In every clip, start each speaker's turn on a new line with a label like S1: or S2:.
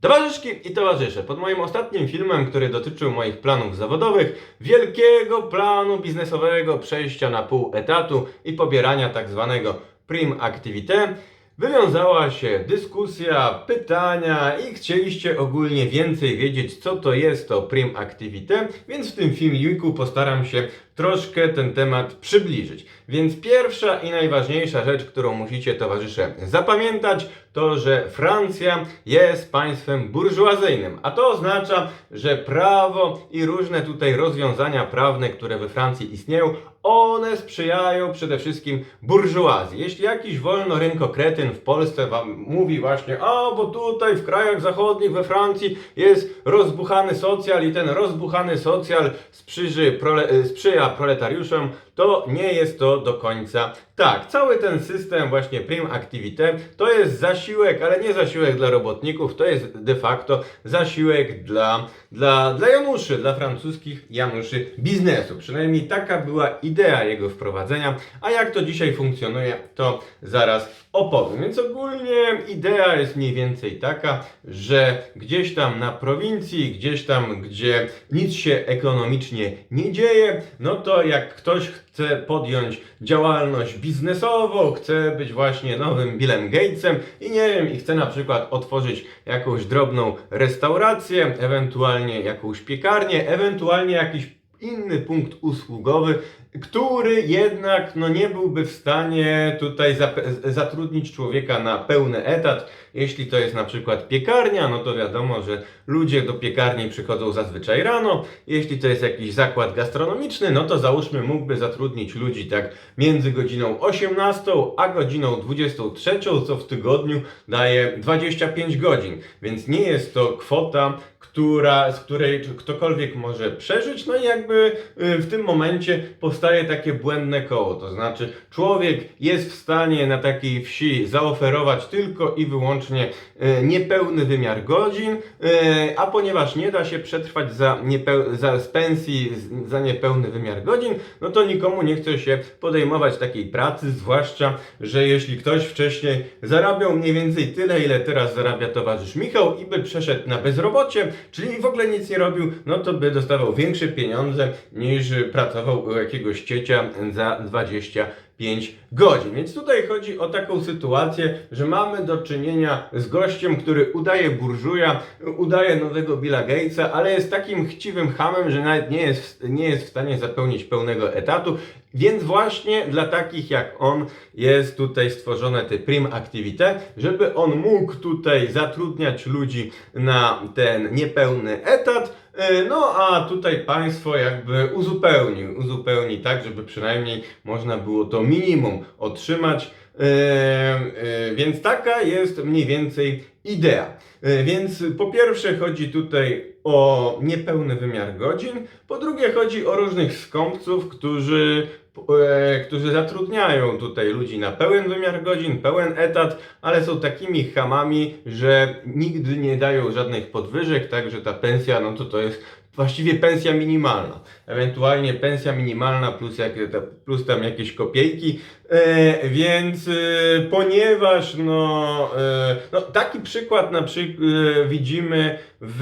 S1: Towarzyszki i towarzysze, pod moim ostatnim filmem, który dotyczył moich planów zawodowych, wielkiego planu biznesowego przejścia na pół etatu i pobierania tak zwanego prim activité, wywiązała się dyskusja, pytania i chcieliście ogólnie więcej wiedzieć, co to jest to prim activité, więc w tym filmiku postaram się troszkę ten temat przybliżyć. Więc pierwsza i najważniejsza rzecz, którą musicie towarzysze zapamiętać, to że Francja jest państwem burżuazyjnym, a to oznacza, że prawo i różne tutaj rozwiązania prawne, które we Francji istnieją, one sprzyjają przede wszystkim burżuazji. Jeśli jakiś wolnorynkokretyn w Polsce wam mówi właśnie, a bo tutaj w krajach zachodnich, we Francji jest rozbuchany socjal i ten rozbuchany socjal sprzyży, prole, sprzyja proletariuszom, to nie jest to do końca tak. Cały ten system właśnie prim activité to jest zasiłek, ale nie zasiłek dla robotników, to jest de facto zasiłek dla, dla, dla Januszy, dla francuskich Januszy biznesu. Przynajmniej taka była idea jego wprowadzenia, a jak to dzisiaj funkcjonuje, to zaraz opowiem. Więc ogólnie idea jest mniej więcej taka, że gdzieś tam na prowincji, gdzieś tam, gdzie nic się ekonomicznie nie dzieje, no to jak ktoś chce podjąć działalność biznesową, chce być właśnie nowym Billem Gatesem i nie wiem, i chce na przykład otworzyć jakąś drobną restaurację, ewentualnie jakąś piekarnię, ewentualnie jakiś inny punkt usługowy, który jednak no, nie byłby w stanie tutaj zatrudnić człowieka na pełny etat. Jeśli to jest na przykład piekarnia, no to wiadomo, że ludzie do piekarni przychodzą zazwyczaj rano. Jeśli to jest jakiś zakład gastronomiczny, no to załóżmy mógłby zatrudnić ludzi tak między godziną 18 a godziną 23, co w tygodniu daje 25 godzin. Więc nie jest to kwota, która, z której ktokolwiek może przeżyć, no i jakby y, w tym momencie powstaje takie błędne koło, to znaczy człowiek jest w stanie na takiej wsi zaoferować tylko i wyłącznie y, niepełny wymiar godzin, y, a ponieważ nie da się przetrwać za, niepeł- za z pensji za niepełny wymiar godzin, no to nikomu nie chce się podejmować takiej pracy, zwłaszcza, że jeśli ktoś wcześniej zarabiał mniej więcej tyle, ile teraz zarabia towarzysz Michał i by przeszedł na bezrobocie, czyli w ogóle nic nie robił, no to by dostawał większe pieniądze niż pracował u jakiegoś ciecia za 25 godzin. Więc tutaj chodzi o taką sytuację, że mamy do czynienia z gościem, który udaje burżuja, udaje nowego Billa Gatesa, ale jest takim chciwym hamem, że nawet nie jest, nie jest w stanie zapełnić pełnego etatu. Więc właśnie dla takich jak on jest tutaj stworzone te prim activité, żeby on mógł tutaj zatrudniać ludzi na ten niepełny etat, no a tutaj państwo jakby uzupełni, uzupełni tak, żeby przynajmniej można było to minimum otrzymać. E, e, Więc taka jest mniej więcej idea. E, Więc po pierwsze chodzi tutaj o niepełny wymiar godzin, po drugie chodzi o różnych skąpców, którzy, e, którzy zatrudniają tutaj ludzi na pełen wymiar godzin, pełen etat, ale są takimi chamami, że nigdy nie dają żadnych podwyżek, także ta pensja, no to to jest właściwie pensja minimalna. Ewentualnie pensja minimalna plus, jak, plus tam jakieś kopiejki. E, więc e, ponieważ no, e, no taki przykład na przykład e, widzimy w,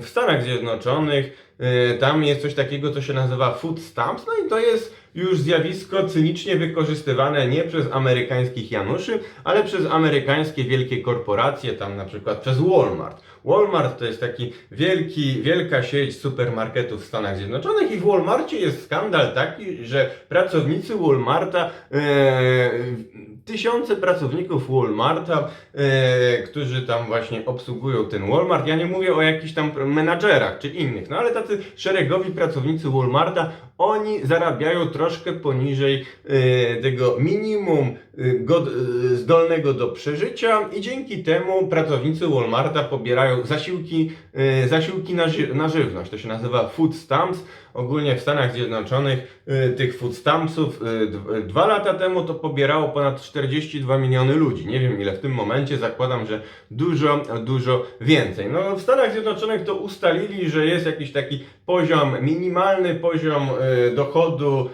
S1: w Stanach Zjednoczonych. E, tam jest coś takiego, co się nazywa food stamps, no i to jest już zjawisko cynicznie wykorzystywane nie przez amerykańskich Januszy, ale przez amerykańskie wielkie korporacje, tam na przykład przez Walmart. Walmart to jest taki wielki, wielka sieć supermarketów w Stanach Zjednoczonych i w Walmarcie jest skandal taki, że pracownicy Walmarta, e, tysiące pracowników Walmarta, e, którzy tam właśnie obsługują ten Walmart, ja nie mówię o jakichś tam menadżerach czy innych, no ale tacy szeregowi pracownicy Walmarta, oni zarabiają troszkę poniżej e, tego minimum zdolnego do przeżycia i dzięki temu pracownicy Walmarta pobierają zasiłki, e, zasiłki na, ży- na żywność. To się nazywa food stamps. Ogólnie w Stanach Zjednoczonych tych food stampsów dwa lata temu to pobierało ponad 42 miliony ludzi. Nie wiem ile w tym momencie, zakładam, że dużo, dużo więcej. No w Stanach Zjednoczonych to ustalili, że jest jakiś taki poziom, minimalny poziom dochodu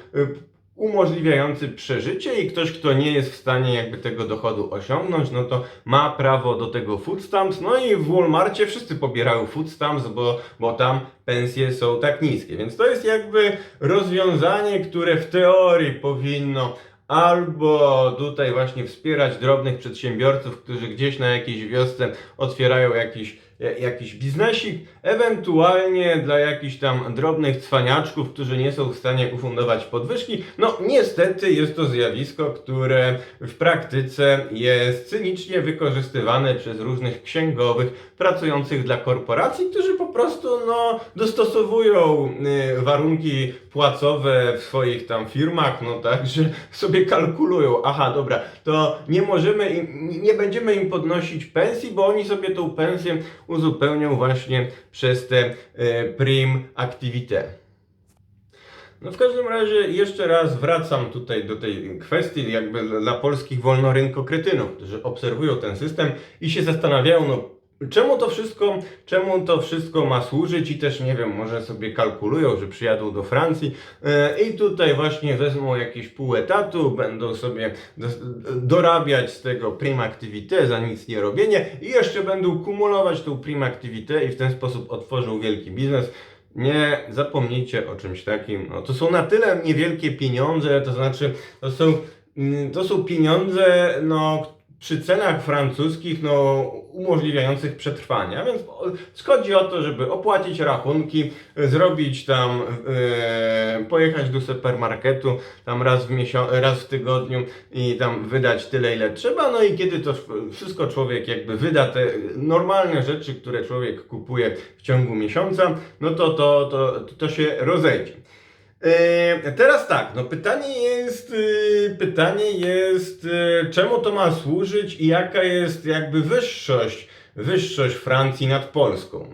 S1: umożliwiający przeżycie i ktoś, kto nie jest w stanie jakby tego dochodu osiągnąć, no to ma prawo do tego food stamps. No i w Walmartie wszyscy pobierają food stamps, bo, bo tam pensje są tak niskie. Więc to jest jakby rozwiązanie, które w teorii powinno albo tutaj właśnie wspierać drobnych przedsiębiorców, którzy gdzieś na jakiejś wiosce otwierają jakiś, ja- jakiś biznesik, ewentualnie dla jakichś tam drobnych cwaniaczków, którzy nie są w stanie ufundować podwyżki. No niestety jest to zjawisko, które w praktyce jest cynicznie wykorzystywane przez różnych księgowych pracujących dla korporacji, którzy po prostu no, dostosowują y, warunki płacowe w swoich tam firmach, no tak, że sobie kalkulują, aha, dobra, to nie możemy im, nie będziemy im podnosić pensji, bo oni sobie tą pensję uzupełnią właśnie przez te e, prim activité. No w każdym razie jeszcze raz wracam tutaj do tej kwestii jakby dla polskich wolnorynkokretynów, którzy obserwują ten system i się zastanawiają, no czemu to wszystko, czemu to wszystko ma służyć i też nie wiem, może sobie kalkulują, że przyjadą do Francji e, i tutaj właśnie wezmą jakieś pół etatu, będą sobie dorabiać z tego prim activité za nic nie robienie i jeszcze będą kumulować tą prim activité i w ten sposób otworzą wielki biznes. Nie zapomnijcie o czymś takim. No, to są na tyle niewielkie pieniądze, to znaczy to są, mm, to są pieniądze no, przy cenach francuskich no, umożliwiających przetrwanie. A więc chodzi o to, żeby opłacić rachunki, zrobić tam, e, pojechać do supermarketu tam raz w, miesiąc, raz w tygodniu i tam wydać tyle, ile trzeba. No i kiedy to wszystko człowiek jakby wyda, te normalne rzeczy, które człowiek kupuje w ciągu miesiąca, no to to, to, to się rozejdzie. E, Teraz tak, no pytanie jest, y, pytanie jest, y, czemu to ma służyć i jaka jest jakby wyższość, wyższość Francji nad Polską.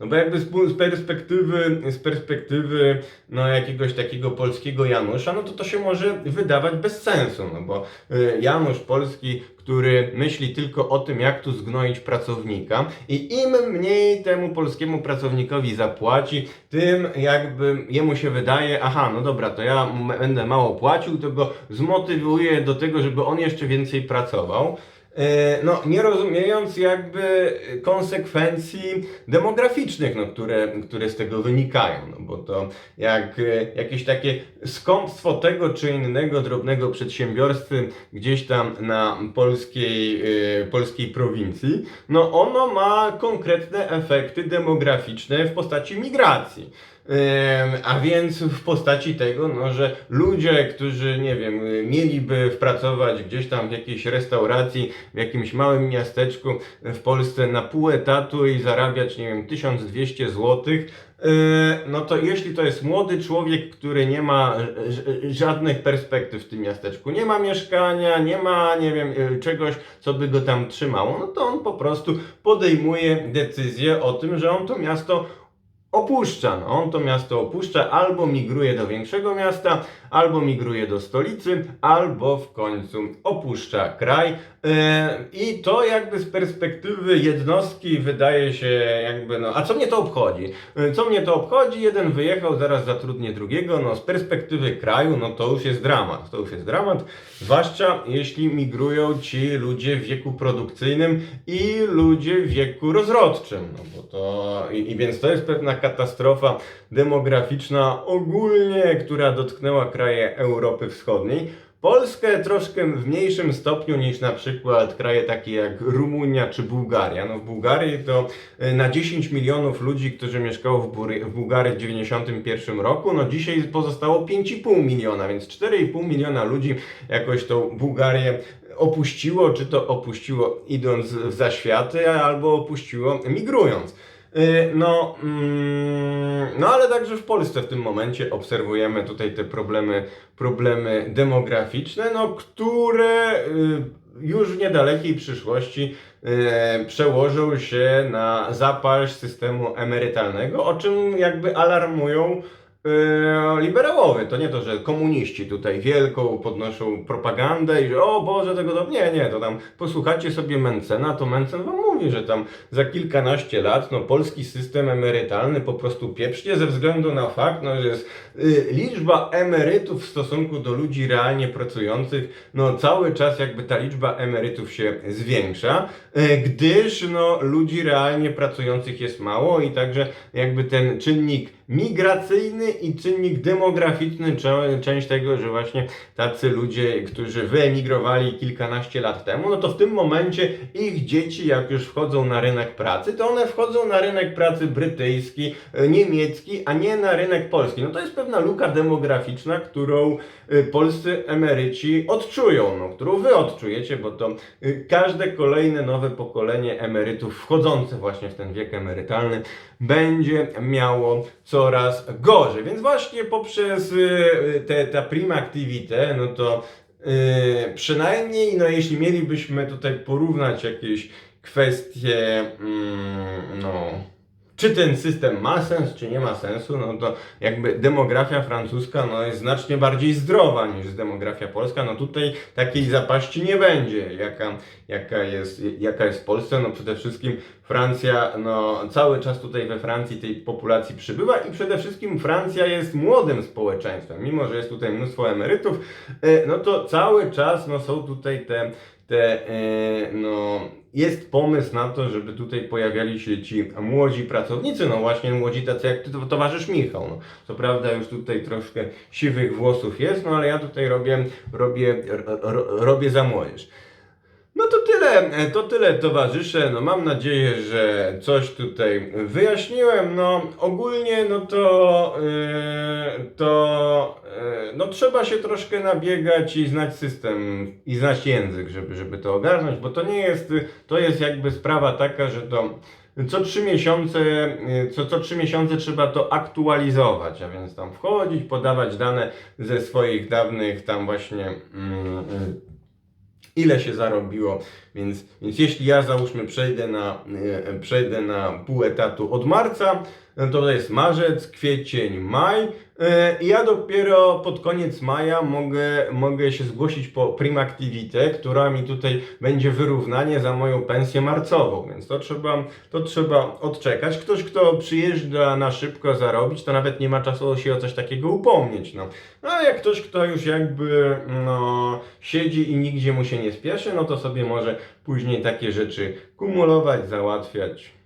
S1: No bo jakby z, perspektywy, z perspektywy no jakiegoś takiego polskiego Janusza, no to to się może wydawać bez sensu, no bo y, Janusz Polski, który myśli tylko o tym, jak tu zgnoić pracownika i im mniej temu polskiemu pracownikowi zapłaci, tym jakby jemu się wydaje, aha, no dobra, to ja będę mało płacił, to go zmotywuję do tego, żeby on jeszcze więcej pracował. E, No, nie rozumiejąc jakby konsekwencji demograficznych, no, które, które z tego wynikają, no, bo to jak e, jakieś takie skąpstwo tego czy innego drobnego przedsiębiorstwy gdzieś tam na polskiej, e, polskiej prowincji, no ono ma konkretne efekty demograficzne w postaci migracji. A więc w postaci tego, no, że ludzie, którzy, nie wiem, mieliby pracować gdzieś tam w jakiejś restauracji, w jakimś małym miasteczku w Polsce na pół etatu i zarabiać, nie wiem, 1200 zł, no to jeśli to jest młody człowiek, który nie ma żadnych perspektyw w tym miasteczku, nie ma mieszkania, nie ma, nie wiem, y, czegoś, co by go tam trzymało, no to on po prostu podejmuje decyzję o tym, że on to miasto opuszcza. No, on to miasto opuszcza, albo migruje do większego miasta, albo migruje do stolicy, albo w końcu opuszcza kraj. E, I to jakby z perspektywy jednostki wydaje się jakby, no a co mnie to obchodzi? E, Co mnie to obchodzi? Jeden wyjechał, zaraz zatrudnię drugiego, no z perspektywy kraju, no to już jest dramat. To już jest dramat, zwłaszcza jeśli migrują ci ludzie w wieku produkcyjnym i ludzie w wieku rozrodczym, no bo to, i, i więc to jest pewna katastrofa demograficzna ogólnie, która dotknęła kraje Europy Wschodniej. Polskę troszkę w mniejszym stopniu niż na przykład kraje takie jak Rumunia czy Bułgaria. No w Bułgarii to y, na 10 milionów ludzi, którzy mieszkało w, Bury, w Bułgarii w 91 roku, no dzisiaj pozostało 5,5 miliona, więc 4,5 miliona ludzi jakoś tą Bułgarię opuściło, czy to opuściło idąc w zaświaty, albo opuściło migrując. Y, No, mm, no ale także w Polsce w tym momencie obserwujemy tutaj te problemy, problemy demograficzne, no, które y, już w niedalekiej przyszłości y, przełożą się na zapaść systemu emerytalnego, o czym jakby alarmują e, liberałowy. To nie to, że komuniści tutaj wielką podnoszą propagandę i że o Boże, tego do... Nie, nie, to tam posłuchajcie sobie Mencena, to Mencen wam mówi, że tam za kilkanaście lat no, polski system emerytalny po prostu pieprznie ze względu na fakt, no, że jest y, liczba emerytów w stosunku do ludzi realnie pracujących, no cały czas jakby ta liczba emerytów się zwiększa, y, gdyż no, ludzi realnie pracujących jest mało i także jakby ten czynnik migracyjny i czynnik demograficzny, część tego, że właśnie tacy ludzie, którzy wyemigrowali kilkanaście lat temu, no to w tym momencie ich dzieci, jak już wchodzą na rynek pracy, to one wchodzą na rynek pracy brytyjski, e, niemiecki, a nie na rynek polski. No to jest pewna luka demograficzna, którą e, polscy emeryci odczują, no, którą wy odczujecie, bo to e, każde kolejne nowe pokolenie emerytów wchodzące właśnie w ten wiek emerytalny będzie miało coraz gorzej. Więc właśnie poprzez te, ta prima activite, no to y, przynajmniej, no jeśli mielibyśmy tutaj porównać jakieś kwestie, mm, no, czy ten system ma sens, czy nie ma sensu, no to jakby demografia francuska no, jest znacznie bardziej zdrowa niż demografia polska. No tutaj takiej zapaści nie będzie, jaka, jaka, jest, jaka jest w Polsce. No przede wszystkim Francja, no cały czas tutaj we Francji tej populacji przybywa i przede wszystkim Francja jest młodym społeczeństwem. Mimo, że jest tutaj mnóstwo emerytów, e, no to cały czas no, są tutaj te te, e, no, jest pomysł na to, żeby tutaj pojawiali się ci młodzi pracownicy, no właśnie młodzi tacy jak ty, to- towarzysz Michał. No, co prawda już tutaj troszkę siwych włosów jest, no ale ja tutaj robię, robię, ro, ro, robię za młodzież. Tyle, e, to tyle towarzysze. No mam nadzieję, że coś tutaj wyjaśniłem. No ogólnie no to yy, to yy, no trzeba się troszkę nabiegać i znać system i znać język, żeby, żeby to ogarnąć, bo to nie jest, to jest jakby sprawa taka, że to co trzy miesiące, yy, co, co trzy miesiące trzeba to aktualizować, a więc tam wchodzić, podawać dane ze swoich dawnych tam właśnie mm, yy, ile się zarobiło. Więc, więc jeśli ja załóżmy przejdę na, e, przejdę na pół etatu od marca, to jest marzec, kwiecień, maj. e, I ja dopiero pod koniec maja mogę, mogę się zgłosić po Prima która mi tutaj będzie wyrównanie za moją pensję marcową, więc to trzeba, to trzeba odczekać. Ktoś, kto przyjeżdża na szybko zarobić, to nawet nie ma czasu się o coś takiego upomnieć. No. No, a jak ktoś, kto już jakby no, siedzi i nigdzie mu się nie spieszy, no to sobie może później takie rzeczy kumulować, załatwiać.